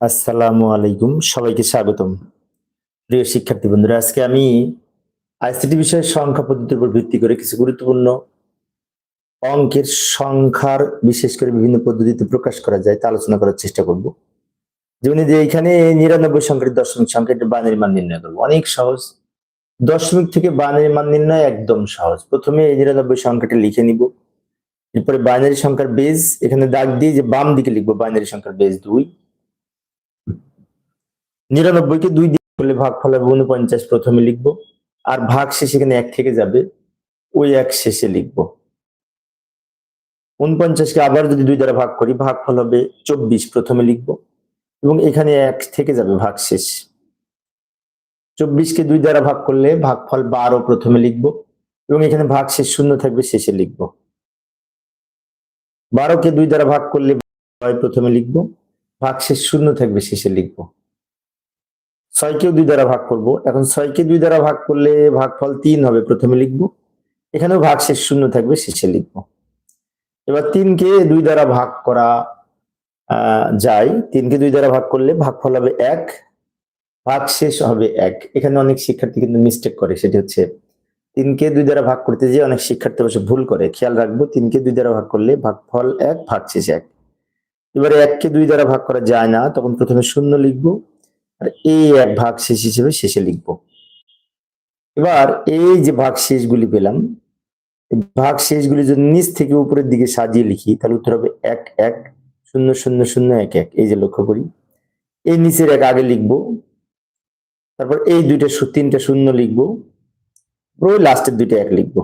আসসালামু আলাইকুম, সবাইকে স্বাগতম। প্রিয় শিক্ষার্থী বন্ধুরা, আজকে আমি আইসিটি বিষয়ের সংখ্যা পদ্ধতির উপর ভিত্তি করে কিছু গুরুত্বপূর্ণ অঙ্কের সংখ্যার বিশেষ করে বিভিন্ন পদ্ধতিতে প্রকাশ করা যায় তা আলোচনা করার চেষ্টা করব। যেমন যে এখানে নিরানব্বই সংখ্যাটি দশমিক সংখ্যা, এটা বানের মান নির্ণয় করব। অনেক সহজ। দশমিক থেকে বানের মান নির্ণয় একদম সহজ। প্রথমে এই নিরানব্বই সংখ্যাটা লিখে নিব। এরপরে বাইনারি সংখ্যার বেজ এখানে দাগ দিয়ে যে বাম দিকে লিখব, বাইনারি সংখ্যার বেজ দুই। নিরানব্বইকে দুই দিয়ে করলে ভাগ ফল হবে উনপঞ্চাশ প্রথমে লিখব, আর ভাগ শেষে এখানে এক থেকে যাবে, ওই এক শেষে লিখব। উনপঞ্চাশকে আবার যদি দুই দ্বারা ভাগ করি ভাগ ফল হবে চব্বিশ প্রথমে লিখব, এবং এখানে এক থেকে যাবে ভাগ শেষ। চব্বিশকে দুই দ্বারা ভাগ করলে ভাগ ফল বারো প্রথমে লিখব, এবং এখানে ভাগ শেষ শূন্য থাকবে, শেষে লিখব। বারোকে দুই দ্বারা ভাগ করলে প্রথমে লিখব, ভাগ শেষ শূন্য থাকবে, শেষে লিখব। ছয়কেও দুই দ্বারা ভাগ করব। এখন ছয়কে দুই দ্বারা ভাগ করলে ভাগফল তিন হবে প্রথমে লিখব। এখানেও ভাগ শেষ শূন্য থাকবে, শেষে লিখব। এবার তিনকে দুই দ্বারা ভাগ করা যায়। তিনকে দুই দ্বারা ভাগ করলে ভাগফল হবে এক, ভাগ শেষ হবে এক। এখানে অনেক শিক্ষার্থী কিন্তু মিস্টেক করে, সেটি হচ্ছে তিনকে দুই দ্বারা ভাগ করতে যেয়ে অনেক শিক্ষার্থী অবশ্য ভুল করে। খেয়াল রাখব, তিনকে দুই দ্বারা ভাগ করলে ভাগফল এক, ভাগ শেষ এক। এবারে এককে দুই দ্বারা ভাগ করা যায় না, তখন প্রথমে শূন্য লিখব। আর এই এক ভাগ শেষ হিসেবে শেষে লিখব। এবার এই যে ভাগ শেষগুলি পেলাম ভাগ শেষগুলি যদি নিচ থেকে উপরের দিকে সাজিয়ে লিখি, তাহলে উত্তর হবে এক এক, শূন্য শূন্য শূন্য, এক এক, এই যে লক্ষ্য করি। এই নিচের এক আগে লিখব, তারপর এই দুইটা তিনটা শূন্য লিখব ওই লাস্টের দুইটা এক লিখব।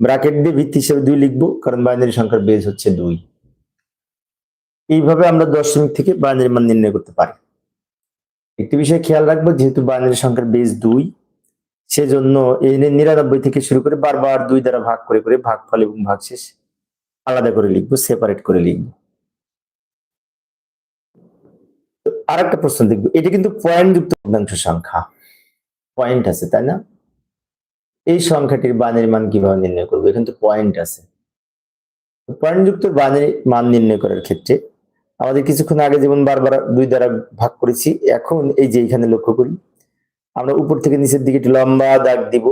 ব্র্যাকেট দিয়ে ভিত্তি হিসেবে দুই লিখব, কারণ বাইনারি সংখ্যার বেজ হচ্ছে দুই। এইভাবে আমরা দশমিক থেকে বাইনারি মান নির্ণয় করতে পারি। একটি বিষয় খেয়াল রাখব, যেহেতু বাইনারি সংখ্যার বেজ দুই, সেজন্য এই নিরানব্বই থেকে শুরু করে বারবার দুই দ্বারা ভাগ করে করে ভাগফল এবং ভাগশেষ আলাদা করে লিখব সেপারেট করে লিখব। আর একটা প্রশ্ন দেখব, এটা কিন্তু পয়েন্ট যুক্ত সংখ্যা। পয়েন্ট আছে, তাই না? এই সংখ্যাটির বানের মান কীভাবে নির্ণয় করব? এখানে তো পয়েন্ট আছে। পয়েন্ট যুক্ত বানের মান নির্ণয় করার ক্ষেত্রে আমাদের কিছুক্ষণ আগে যেমন বারবার দুই দ্বারা ভাগ করেছি, এখন এই যে এখানে লক্ষ্য করি, আমরা উপর থেকে নিচের দিকে একটি লম্বা দাগ দিব,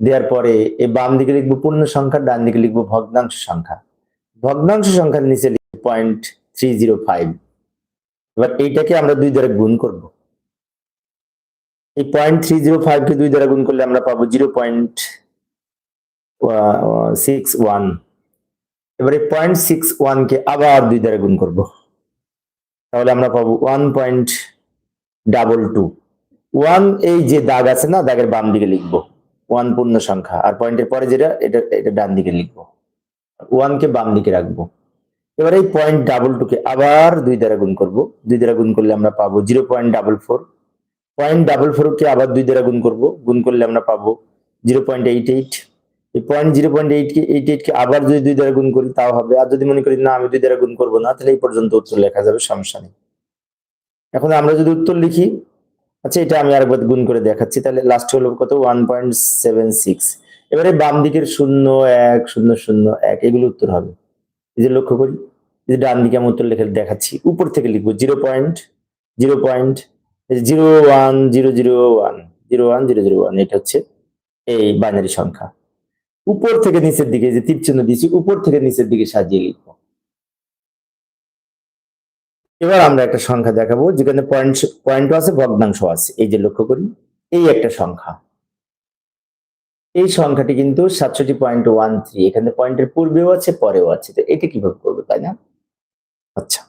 দেওয়ার পরে এই বাম দিকে লিখব পূর্ণ সংখ্যা, ডান দিকে লিখব ভগ্নাংশ সংখ্যা। ভগ্নাংশ সংখ্যার নিচে লিখব পয়েন্ট থ্রি জিরো ফাইভ এবার এইটাকে আমরা দুই দ্বারা গুণ করব। এই পয়েন্ট থ্রি জিরো ফাইভকে দুই দ্বারা গুণ করলে আমরা পাবো জিরো পয়েন্ট সিক্স ওয়ান এবারে পয়েন্ট সিক্স ওয়ান কে আবার দুই দ্বারা গুণ করব। তাহলে আমরা পাবো one point double two one এই যে দাগ আছে না, দাগের বাম দিকে লিখব। ওয়ান পূর্ণ সংখ্যা। আর পয়েন্টের পরে যেটা, এটা এটা ডান দিকে লিখব। ওয়ান কে বাম দিকে রাখব। এবার এই পয়েন্ট ডাবল টু কে আবার দুই দ্বারা গুণ করব। দুই দ্বারা গুণ করলে আমরা পাবো zero point double four point double four কে আবার দুই দ্বারা গুণ করব। গুণ করলে আমরা পাবো জিরো পয়েন্ট এইট এইট এই পয়েন্ট জিরো পয়েন্ট এইট কে এইট এইট কে আবার যদি দুই দ্বারা গুণ করি, তাও হবে। আর যদি মনে করি, না, আমি দুই দ্বারা গুণ করব না, তাহলে এই পর্যন্ত উত্তর লেখা যাবে, সমস্যা নেই। এখন আমরা যদি উত্তর লিখি আচ্ছা এটা আমি আরেকবার গুণ করে দেখাচ্ছি, তাহলে লাস্ট হলো কত? ওয়ান পয়েন্ট সেভেন সিক্স এবারে বাম দিকের শূন্য এক, শূন্য শূন্য এক, এগুলো উত্তর হবে। এই যে লক্ষ্য করি, এই যে ডান দিকে আমি উত্তর লিখে দেখাচ্ছি, উপর থেকে লিখব zero point zero point zero one zero zero one zero one zero zero one এটা হচ্ছে এই বাইনারি সংখ্যা। উপর থেকে নিচের দিকে যে তীর চিহ্ন দিয়েছি, উপর থেকে নিচের দিকে সাজিয়ে লিখব। এবার আমরা একটা সংখ্যা দেখাবো, যেখানে পয়েন্ট পয়েন্টও আছে, ভগ্নাংশ আছে। এই যে লক্ষ্য করি, এই একটা সংখ্যা। এই সংখ্যাটি কিন্তু সাতষট্টি পয়েন্ট ওয়ান থ্রি এখানে পয়েন্টের পূর্বেও আছে, পরেও আছে। তো এটা কীভাবে করব, তাই না? আচ্ছা।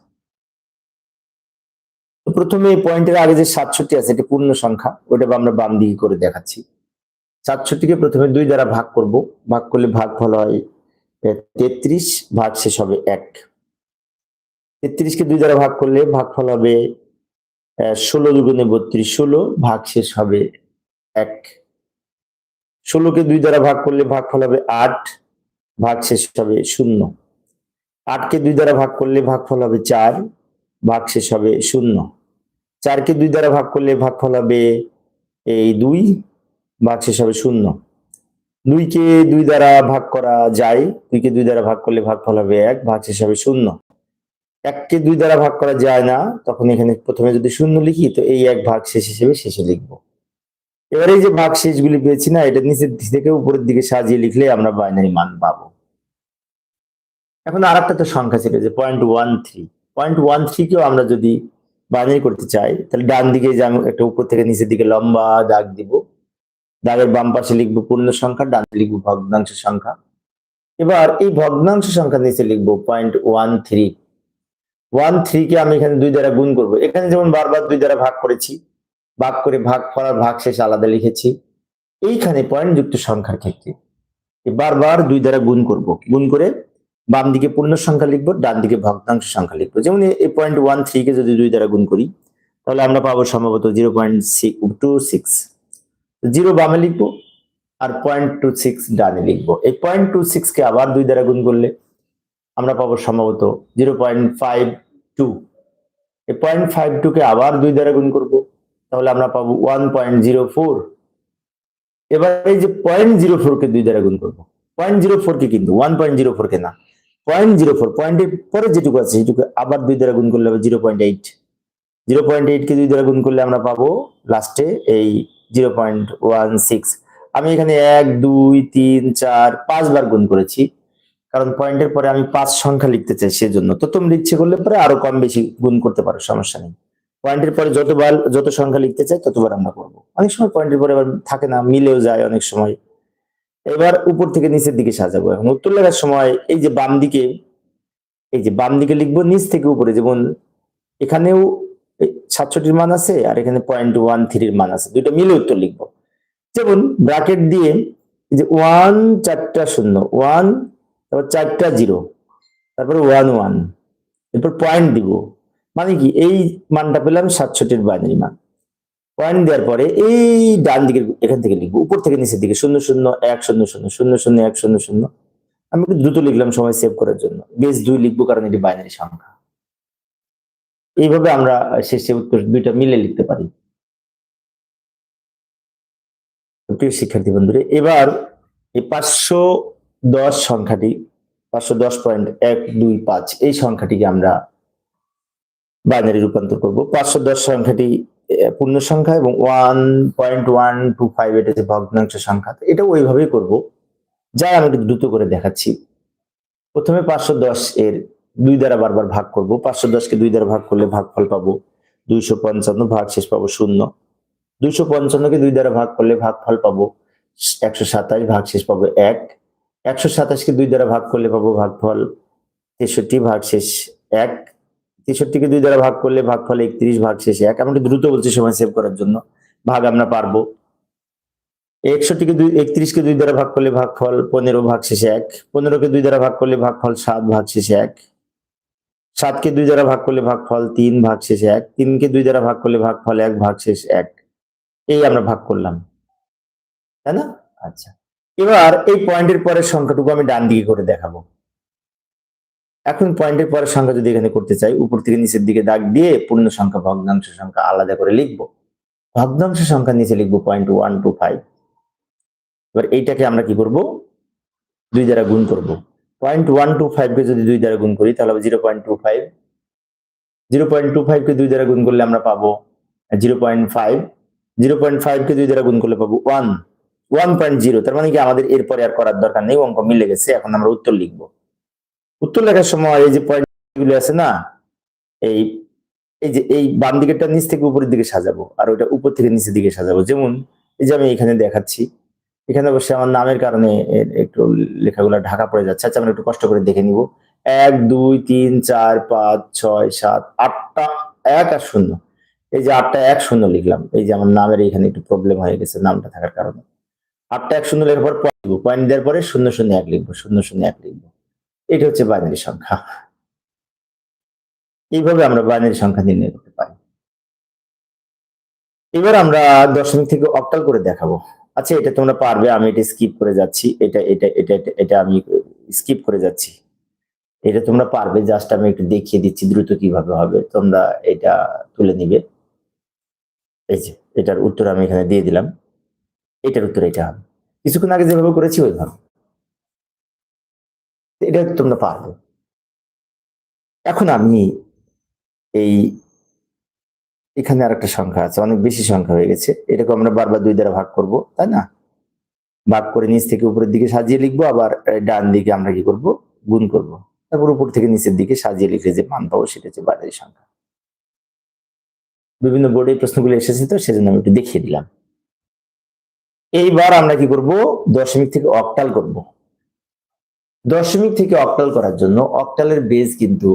প্রথমে পয়েন্টের আগে যে সাতষট্টি আছে, এটি পূর্ণ সংখ্যা ওটা আমরা বাম দিকে করে দেখাচ্ছি। সাতষট্টিকে প্রথমে দুই দ্বারা ভাগ করব। ভাগ করলে ভাগফল হয় তেত্রিশ ভাগ শেষ হবে এক। তেত্রিশকে দুই দ্বারা ভাগ করলে ভাগফল হবে আহ, ষোলো দুগুণে বত্রিশ ষোলো ভাগ শেষ হবে এক। ষোলোকে দুই দ্বারা ভাগ করলে ভাগফল হবে আট ভাগ শেষ হবে শূন্য। আটকে দুই দ্বারা ভাগ করলে ভাগফল হবে চার ভাগ শেষ হবে শূন্য। চারকে দুই দ্বারা ভাগ করলে ভাগফল হবে এই দুই। ভাগ শেষ হবে শূন্য। দুইকে দুই দ্বারা ভাগ করা যায়। দুইকে দুই দ্বারা ভাগ করলে ভাগফল হবে এক ভাগ শেষ হবে শূন্য। এককে দুই দ্বারা ভাগ করা যায় না। তখন এখানে প্রথমে যদি শূন্য লিখি, তো এই এক ভাগ শেষ হিসেবে শেষে লিখব। এবারে এই যে ভাগ শেষগুলি পেয়েছি না, এটা নিচের থেকে উপরের দিকে সাজিয়ে লিখলে আমরা বাইনারি মান পাবো। এখন আর একটা তো সংখ্যা ছিল যে point one three point one three কেও আমরা যদি বাইনারি করতে চাই, তাহলে ডান দিকে যে আমি একটা উপর থেকে নিচের দিকে লম্বা দাগ দিব। দাগের বাম পাশে লিখব পূর্ণ সংখ্যা, ডান লিখব ভগ্নাংশ সংখ্যা। এবার এই ভগ্নাংশ সংখ্যা নিচে লিখব point one three one three কে আমি এখানে দুই দ্বারা গুণ করব। এখানে যেমন বারবার দুই দ্বারা ভাগ করেছি, ভাগ করে ভাগ করার ভাগ শেষ আলাদা লিখেছি। এইখানে পয়েন্ট যুক্ত সংখ্যার ক্ষেত্রে। বারবার দুই দ্বারা গুণ করব। গুণ করে বাম দিকে পূর্ণ সংখ্যা লিখব, ডান দিকে ভগ্নাংশ সংখ্যা লিখব। যেমন এই পয়েন্ট ওয়ান থ্রি কে যদি দুই দ্বারা গুণ করি, তাহলে আমরা পাবো সম্ভবত zero point two six zero বামে লিখব আর পয়েন্ট টু সিক্স ডানে লিখব। এই পয়েন্ট টু সিক্স কে আবার দুই দ্বারা গুণ করলে আমরা পাবো সম্ভবত জিরো পয়েন্ট ফাইভ টু এই পয়েন্ট ফাইভ টু কে আবার দুই দ্বারা গুণ করব, তাহলে আমরা পাবো ওয়ান পয়েন্ট জিরো ফোর এবার এই যে পয়েন্ট জিরো ফোর কে দুই দ্বারা গুণ করব। পয়েন্ট জিরো ফোর কে কিন্তু ওয়ান পয়েন্ট জিরো ফোর কে না। পয়েন্ট জিরো ফোর পয়েন্টের পরে যেটুকু আছে সেটুকু আবার দুই দ্বারা গুণ করলে হবে zero point eight zero point eight কে দুই দ্বারা গুণ করলে আমরা পাবো লাস্টে এই জিরো পয়েন্ট ওয়ান সিক্স। আমি এখানে এক, দুই, তিন, চার, পাঁচবার গুণ করেছি। কারণ পয়েন্টের পরে আমি পাঁচ সংখ্যা লিখতে চাই সেজন্য। তো তোমরা ইচ্ছে করলে পরে আরও কম বেশি গুণ করতে পারো, সমস্যা নেই। পয়েন্টের পরে যতবার, যত সংখ্যা লিখতে চাই ততবার আমরা করব। অনেক সময় পয়েন্টের পরে আবার থাকে না, মিলেও যায় অনেক সময়। এবার উপর থেকে নিচের দিকে সাজাবো। এখন উত্তর লেখার সময় এই যে বাম দিকে এই যে বাম দিকে লিখব, নিচ থেকে উপরে। যেমন এখানেও সাতষট্টির মান আছে আর এখানে পয়েন্ট ওয়ান থ্রির মান আছে। দুইটা মিলে উত্তর লিখব। যেমন ব্রাকেট দিয়ে যে ওয়ান চারটা শূন্য ওয়ান তারপর চারটা জিরো তারপরে ওয়ান ওয়ান এরপর পয়েন্ট দিব। মানে কি, এই মানটা পেলাম সাতষট্টির বাইনারি মান। পয়েন্ট দেওয়ার পরে এই ডান দিকে এখান থেকে লিখব, উপর থেকে নিচের দিকে শূন্য শূন্য, এক শূন্য শূন্য শূন্য শূন্য, এক শূন্য শূন্য। আমি একটু দ্রুত লিখলাম সময় সেভ করার জন্য। বেশ দুই লিখব কারণ এটি বাইনারি সংখ্যা। এইভাবে আমরা শেষে উত্তর দুইটা মিলে লিখতে পারি। প্রিয় শিক্ষার্থী বন্ধুরা, এবার এই পাঁচশো দশ সংখ্যাটি, পাঁচশো দশ পয়েন্ট এক, দুই, পাঁচ, এই সংখ্যাটিকে আমরা বাইনারি রূপান্তর করব। পাঁচশো দশ সংখ্যাটি পূর্ণ সংখ্যা এবং one point one two five, এটা যে ভগ্নাংশ সংখ্যা। এটা ওইভাবেই করব। যা আমি দ্রুত করে দেখাচ্ছি। প্রথমে পাঁচশো দশ এর দুই দ্বারা বারবার ভাগ করব। পাঁচশো দশকে দুই দ্বারা ভাগ করলে ভাগফল পাবো। দুইশো পঞ্চান্ন ভাগ শেষ পাবো শূন্য। দুইশো পঞ্চান্নকে দুই দ্বারা ভাগ করলে ভাগফল পাবো একশো সাতাশ, ভাগ শেষ পাবো এক। একশো সাতাশকে দুই দ্বারা ভাগ করলে পাবো ভাগফল তেষট্টি, ভাগ শেষ এক। তেষট্টিকে দুই দ্বারা ভাগ করলে ভাগফল একত্রিশ, ভাগ শেষ এক। আমি দ্রুত বলছি সময় সেভ করার জন্য। ভাগ আমরা পারব। একষট্টিকে দুই একত্রিশকে দুই দ্বারা ভাগ করলে ভাগফল পনেরো, ভাগ শেষে এক। পনেরোকে দুই দ্বারা ভাগ করলে ভাগফল সাত, ভাগ শেষে এক। সাতকে দুই দ্বারা ভাগ করলে ভাগফল তিন, ভাগ শেষে এক। তিনকে দুই দ্বারা ভাগ করলে ভাগফল এক, ভাগ শেষ এক। এই আমরা ভাগ করলাম। তাই না? আচ্ছা। এবার এই পয়েন্টের পরের সংখ্যাটুকু আমি ডান দিকে করে দেখাবো। এখন পয়েন্টের পরের সংখ্যা যদি এখানে করতে চাই, উপর থেকে নিচের দিকে দাগ দিয়ে পূর্ণ সংখ্যা, ভগ্নাংশ সংখ্যা আলাদা করে লিখব। ভগ্নাংশ সংখ্যা নিচে লিখব পয়েন্ট ওয়ান টু ফাইভ। এবার এইটাকে আমরা কি করব? দুই দ্বারা গুণ করব। পয়েন্ট ওয়ান টু ফাইভ কে যদি দুই দ্বারা গুণ করি, তাহলে zero point two five. Zero point two five কে দুই দ্বারা গুণ করলে আমরা পাবো zero point five. Zero point five কে দুই দ্বারা গুণ করলে পাবো ওয়ান। ওয়ান পয়েন্ট জিরো, তার মানে কি আমাদের এরপরে আর করার দরকার নেই, অঙ্ক মিলে গেছে, এখন আমরা উত্তর লিখব। উত্তর লেখার সময় এই যে পয়েন্টগুলো আছে না, এই এই যে এই বাম দিকেরটা নিচ থেকে উপরের দিকে সাজাবো, আর ওটা উপর থেকে নিচের দিকে সাজাবো। যেমন এই যে আমি এখানে দেখাচ্ছি এখানে অবশ্যই আমার নামের কারণে একটু লেখাগুলো ঢাকা পড়ে যাচ্ছে। আচ্ছা আমরা একটু কষ্ট করে দেখে নিব। এক, দুই, তিন, চার, পাঁচ, ছয়, সাত, আটটা এক আর শূন্য। এই যে আটটা এক, শূন্য লিখলাম। এই যে আমার নামের এখানে একটু প্রবলেম হয়ে গেছে নামটা থাকার কারণে। আটটা এক, শূন্য লেখার পর লিখব। পয়েন্ট দেওয়ার পরে শূন্য শূন্য এক লিখব, শূন্য শূন্য এক লিখব। এটা হচ্ছে বাইনারি সংখ্যা। এইভাবে আমরা বাইনারি সংখ্যা নির্ণয় করতে পারি। এবার আমরা দশমিক থেকে অক্টাল করে দেখাবো। আচ্ছা এটা তোমরা পারবে, আমি এটা স্কিপ করে যাচ্ছি, এটা এটা এটা, এটা- আমি স্কিপ করে যাচ্ছি। এটা তোমরা পারবে জাস্ট আমি একটু দেখিয়ে দিচ্ছি দ্রুত কীভাবে হবে, তোমরা এটা তুলে নিবে। এই যে, এটার উত্তর আমি এখানে দিয়ে দিলাম। এটার উত্তর এটা হবে। কিছুক্ষণ আগে যেভাবে করেছি ওইভাবে এটা তোমরা পারবে। এখন আমি এই এখানে আর একটা সংখ্যা আছে, অনেক বেশি সংখ্যা হয়ে গেছে। এটাকে আমরা বারবার দুই দ্বারা ভাগ করব, তাই না? ভাগ করে নিচ থেকে উপরের দিকে সাজিয়ে লিখব, আবার ডান দিকে আমরা কি করব? গুণ করব। তারপর উপর থেকে নিচের দিকে সাজিয়ে লিখলে যে মান পাবো, সেটা হচ্ছে বাইনারি সংখ্যা। বিভিন্ন বোর্ডে প্রশ্নগুলো এসেছে তো, সেজন্য আমি একটু দেখিয়ে দিলাম। এইবার আমরা কি করব? দশমিক থেকে অক্টাল করব। দশমিক থেকে অক্টাল করার জন্য অক্টালের বেজ কিন্তু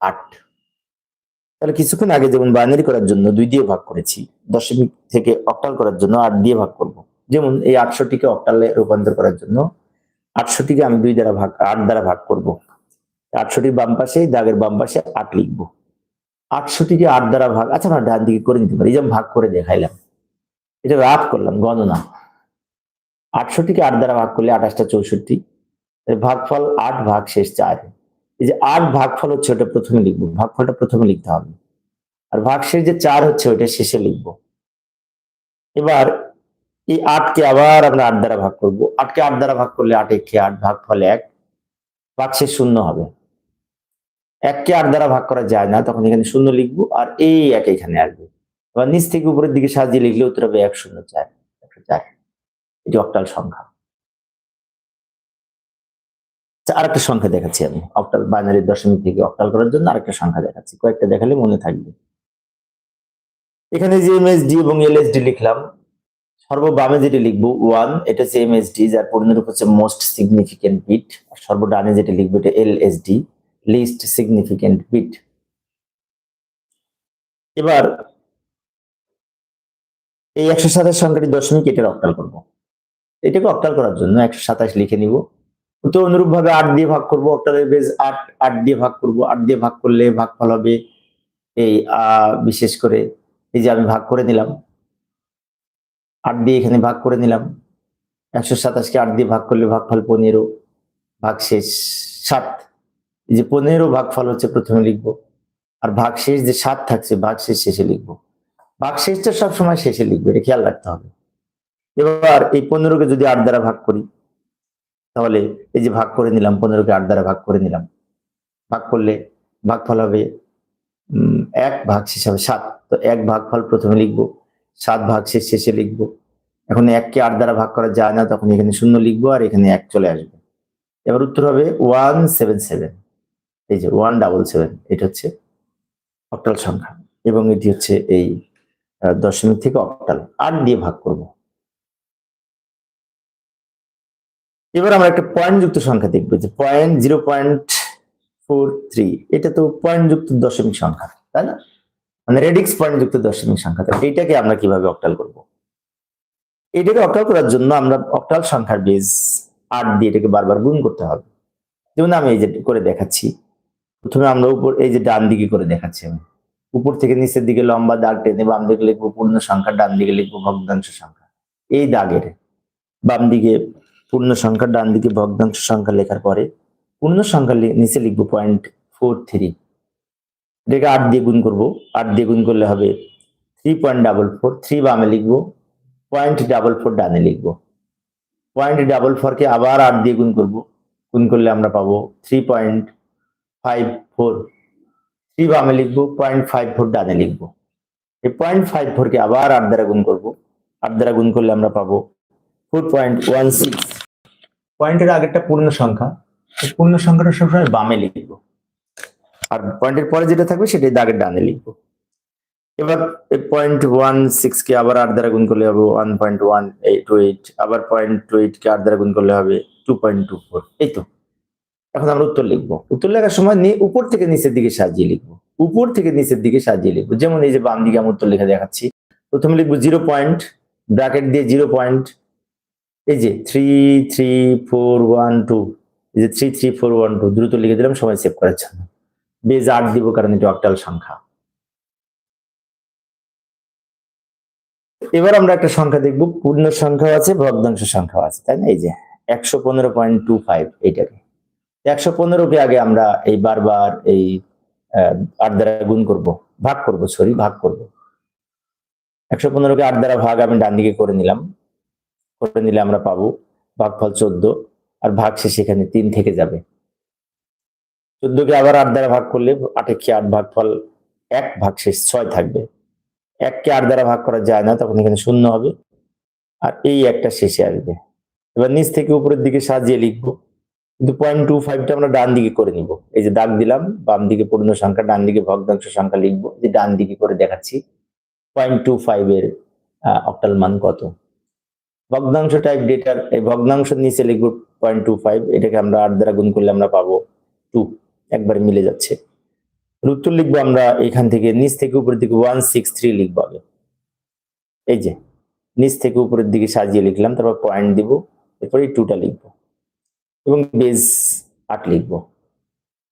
আট। তাহলে কিছুক্ষণ আগে যেমন বাইনারি করার জন্য দুই দিয়ে ভাগ করেছি, দশমিক থেকে অক্টাল করার জন্য আট দিয়ে ভাগ করব। যেমন এই আটশোটিকে অক্টালে রূপান্তর করার জন্য আটশোটিকে আমি দুই দ্বারা ভাগ, আট দ্বারা ভাগ করব। আটশোটির বাম পাশে দাগের বাম পাশে আট লিখব। আটশোটিকে আট দ্বারা ভাগ আচ্ছা আমরা ডান দিকে করে নিতে পারি, এই যে ভাগ করে দেখাইলাম। এটা রাত করলাম, গণনা। আটশোটিকে আট দ্বারা ভাগ করলে আঠাশটা চৌষট্টি ভাগফল আট ভাগ শেষ চার। এই যে আট ভাগফল হচ্ছে ওটা প্রথমে লিখব, ভাগফলটা প্রথমে লিখতে হবে। আর ভাগ শেষ যে চার হচ্ছে ওটা শেষে লিখব। এবার এই আটকে আবার আমরা আট দ্বারা ভাগ করব। আটকে আট দ্বারা ভাগ করলে আট একে আট ভাগফল এক ভাগ শেষ শূন্য হবে। এককে আট দ্বারা ভাগ করা যায় না, তখন এখানে শূন্য লিখব আর এই এক এখানে আসবে। এবার নিচ থেকে উপরের দিকে সাজিয়ে লিখলে উত্তর হবে এক শূন্য চার একশো চার। এটি অক্টাল সংখ্যা। আরেকটা সংখ্যা দেখাচ্ছি আমি। অক্টাল বাইনারি দশমিক থেকে অক্টাল করার জন্য আরেকটা সংখ্যা দেখাচ্ছি। কয়েকটা দেখালে মনে থাকবে। এখানে যে এমএসডি এবং এলএসডি লিখলাম, সর্ববামে যেটি লিখব ওয়ান এটা হচ্ছে এমএসডি যার পূর্ণরূপ হচ্ছে মোস্ট সিগনিফিকেন্ট বিট আর সর্বডানে যেটা লিখব এটা এলএসডি লিস্ট সিগনিফিকেন্ট বিট এবার, এই একশো সাতাশ সংখ্যাটি দশমিক এটার অক্টাল করব। এটাকে অক্টাল করার জন্য একশো সাতাশ লিখে নিব। তো অনুরূপ ভাবে আট দিয়ে ভাগ করব, অক্টালের বেজ আট আট দিয়ে ভাগ করব। আট দিয়ে ভাগ করলে ভাগফল হবে এই বিশেষ করে এই যে আমি ভাগ করে নিলাম। আট দিয়ে এখানে ভাগ করে নিলাম। একশো সাতাশকে আট দিয়ে ভাগ করলে ভাগফল পনেরো, ভাগ শেষ সাত। এই যে পনেরো ভাগফল হচ্ছে প্রথমে লিখব, আর ভাগ শেষ যে সাত থাকছে, ভাগ শেষ শেষে লিখব। ভাগ শেষটা সবসময় শেষে লিখবে, এটা খেয়াল রাখতে হবে। এবার এই পনেরোকে যদি আট দ্বারা ভাগ করি তাহলে এই যে ভাগ করে নিলাম, পনেরোকে আট দ্বারা ভাগ করে নিলাম। ভাগ করলে ভাগফল হবে এক ভাগ শেষ হবে সাত। তো এক ভাগফল প্রথমে লিখব, সাত ভাগ শেষ, শেষে লিখব। এখন এককে আট দ্বারা ভাগ করা যায় না, তখন এখানে শূন্য লিখব আর এখানে এক চলে আসবে। এবার উত্তর হবে ওয়ান সেভেন সেভেন। এই যে ওয়ান ডাবল সেভেন, এটা হচ্ছে অক্টাল সংখ্যা এবং এটি হচ্ছে এই দশমিক থেকে অক্টাল। আট দিয়ে ভাগ করব। এবার আমরা একটা পয়েন্ট যুক্ত সংখ্যা দেখব যে point zero point four three এটা তো পয়েন্ট যুক্ত দশমিক সংখ্যা, তাই না? মানে রেডিক্স পয়েন্ট যুক্ত দশমিক সংখ্যা, তো এইটাকে আমরা কীভাবে অক্টাল করব? এটাকে অক্টাল করার জন্য আমরা অক্টাল সংখ্যার বেজ আট দিয়ে এটাকে বারবার গুণ করতে হবে। যেমন আমি এই যে করে দেখাচ্ছি, প্রথমে আমরা উপর, এই যে ডান দিকে করে দেখাচ্ছি আমি। উপর থেকে নিচের দিকে লম্বা দাগ টেনে বাম দিকে লিখব পূর্ণ সংখ্যা, ডান দিকে লিখব ভগ্নাংশ সংখ্যা। এই দাগের বাম দিকে পূর্ণ সংখ্যা ডান দিকে ভগ্নাংশ সংখ্যা লেখার পরে পূর্ণ সংখ্যা নিচে লিখব পয়েন্ট ফোর থ্রি এটাকে আট দিয়ে গুণ করব। আট দিয়ে গুণ করলে হবে three point double four three বামে লিখব। পয়েন্ট ডাবল ফোর ডানে লিখব। পয়েন্ট ডাবল ফোরকে আবার আট দিয়ে গুণ করব। গুণ করলে আমরা পাবো three point five four three বামে লিখব পয়েন্ট ফাইভ ফোর ডানে লিখব। এই পয়েন্ট ফাইভ ফোরকে আবার আট দ্বারা গুণ করব। আট দ্বারা গুণ করলে আমরা পাবো ফোর পয়েন্ট ওয়ান সিক্স পয়েন্টের আগেরটা পূর্ণ সংখ্যা। পূর্ণ সংখ্যাটা সবসময় বামে লিখব। আর পয়েন্টের পরে যেটা থাকবে সেটাই দাগের ডানে লিখব। এবার পয়েন্ট ওয়ান সিক্স কে আবার আট দ্বারা গুণ করলে হবে one point one two eight আবার পয়েন্ট টু এইট কে আট দ্বারা গুণ করলে হবে টু পয়েন্ট টু ফোর এই তো। এখন আমরা উত্তর লিখব। উত্তর লেখার সময় নি- উপর থেকে নিচের দিকে সাজিয়ে লিখব। উপর থেকে নিচের দিকে সাজিয়ে লিখব। যেমন এই যে বাম দিকে আমি উত্তর লেখা দেখাচ্ছি। প্রথমে লিখব জিরো পয়েন্ট ব্র্যাকেট দিয়ে জিরো পয়েন্ট এই যে three three four one two এই যে three three four one two দ্রুত লিখে দিলাম সময় সেভ করার জন্য। বেজ আট দিব কারণ এটা অক্টাল সংখ্যা। এবার আমরা একটা সংখ্যা দেখব, পূর্ণ সংখ্যা আছে, ভগ্নাংশ সংখ্যা আছে, তাই না? এই যে একশো পনেরো পয়েন্ট টু ফাইভ এইটাকে। একশো পনেরোকে আগে আমরা এই বারবার এই আট দ্বারা গুণ করব, ভাগ করব সরি ভাগ করব। একশো পনেরোকে আট দ্বারা ভাগ আমি ডান দিকে করে নিলাম। করে নিলে আমরা পাবো ভাগফল চোদ্দ, আর ভাগ শেষে এখানে তিন থেকে যাবে। চোদ্দকে আবার আট দ্বারা ভাগ করলে আটে কি আট ভাগ ফল এক, ভাগ শেষ ছয় থাকবে। এককে আট দ্বারা ভাগ করা যায় না, তখন এখানে শূন্য হবে, আর এই একটা শেষে আসবে। এবার নিচ থেকে উপরের দিকে সাজিয়ে লিখব। কিন্তু পয়েন্ট টু ফাইভটা আমরা ডান দিকে করে নিব। এই যে দাগ দিলাম, বাম দিকে পূর্ণ সংখ্যা, ডান দিকে ভগ্নাংশ সংখ্যা লিখব। যে ডান দিকে করে দেখাচ্ছি পয়েন্ট টু ফাইভ এর অক্টাল মান কত? ভগ্নাংশ টাইপ ডেটার এই ভগ্নাংশ নিচে লিখব পয়েন্ট টু ফাইভ এটাকে আমরা আট দ্বারা গুণ করলে আমরা পাবো টু একবারে মিলে যাচ্ছে। উত্তর লিখব আমরা এখান থেকে, নিচ থেকে উপরের দিকে ওয়ান সিক্স থ্রি লিখব আগে। এই যে, নিচ থেকে উপরের দিকে সাজিয়ে লিখলাম, তারপর পয়েন্ট দিব, এরপরে টুটা লিখব। এবং বেস আট লিখব।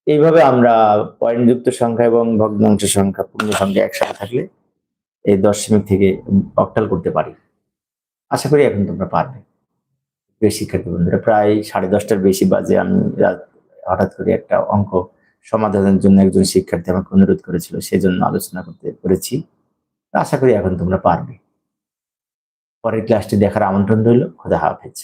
এইভাবে আমরা পয়েন্ট যুক্ত সংখ্যা এবং ভগ্নাংশ সংখ্যা পূর্ণ সংখ্যা একসাথে থাকলে এই দশমিক থেকে অক্টাল করতে পারি। আশা করি এখন তোমরা পারবে। প্রিয় শিক্ষার্থী বন্ধুরা, প্রায় সাড়ে দশটার বেশি বাজে আমি হঠাৎ করে একটা অঙ্ক সমাধানের জন্য একজন শিক্ষার্থী আমাকে অনুরোধ করেছিল, সেজন্য আলোচনা করতে পেরেছি আশা করি এখন তোমরা পারবে। পরের ক্লাসটি দেখার আমন্ত্রণ রইল, খোদা হাফেজ।